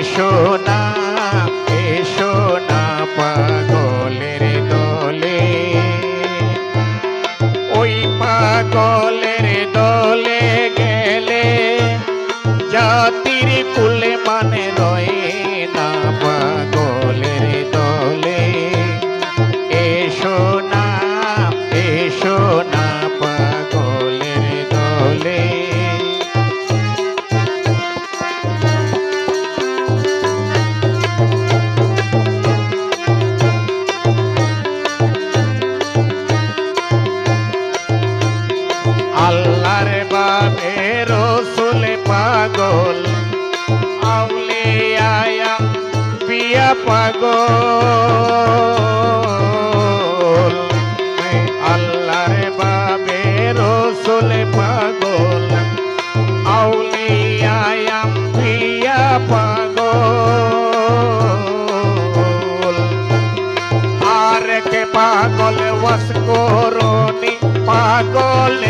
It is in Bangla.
এসো না এসো না দলে। ওই পাগলের দলে গেলে জাতির কুলে মানে রয়ে বাবে রসুল পাগল আউলে আয়া পিয়া পাগল। আল্লাহর বাবে রসুল পাগল আউলে আয়া পিয়া পাগল। আর কে পাগল, ওয়াস করনি পাগলের কারে